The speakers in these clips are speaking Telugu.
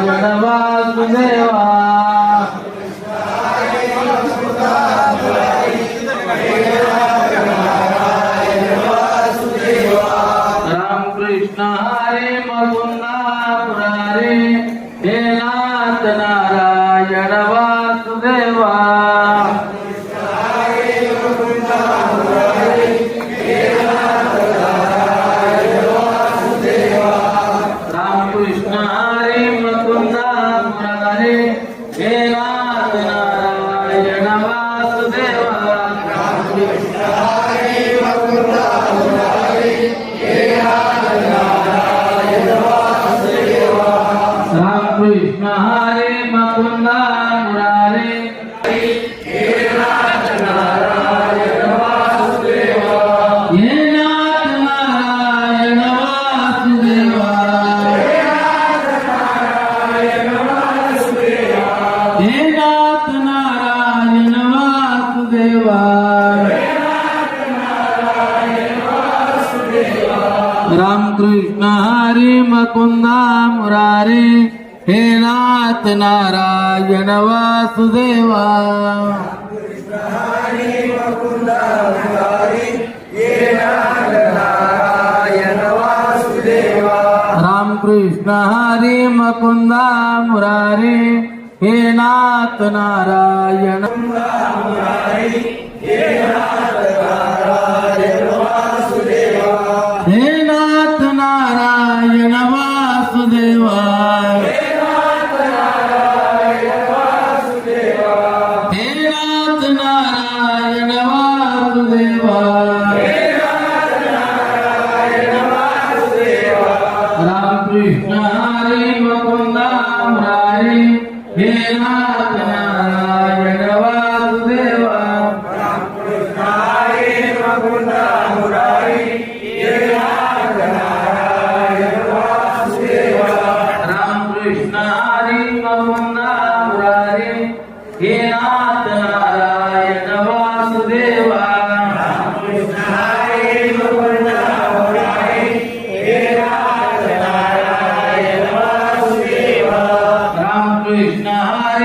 జగవాసుదేవా రామకృష్ణ హరే మగున్నా హరే హే నాథ నారాయణ ಶ್ರೀನಾಥ ನಾರಾಯಣವಾ राम कृष्ण हरे मुकुंद मुरारे हे नाथ नारायण वासुदेवा। राम कृष्ण हरे मुकुंद मुरारे हे नाथ नारायण। कृष्ण हरे मुकुंद मुरारे हे नाथ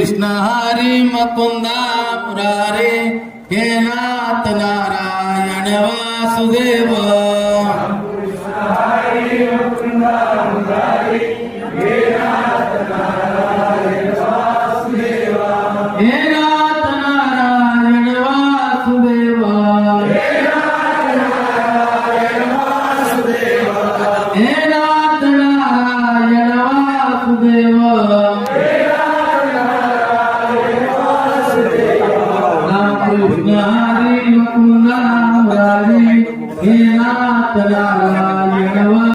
కృష్ణ హరి మకుంద మురారే హే నాథ నారాయణ వాసుదేవ Yeah. pela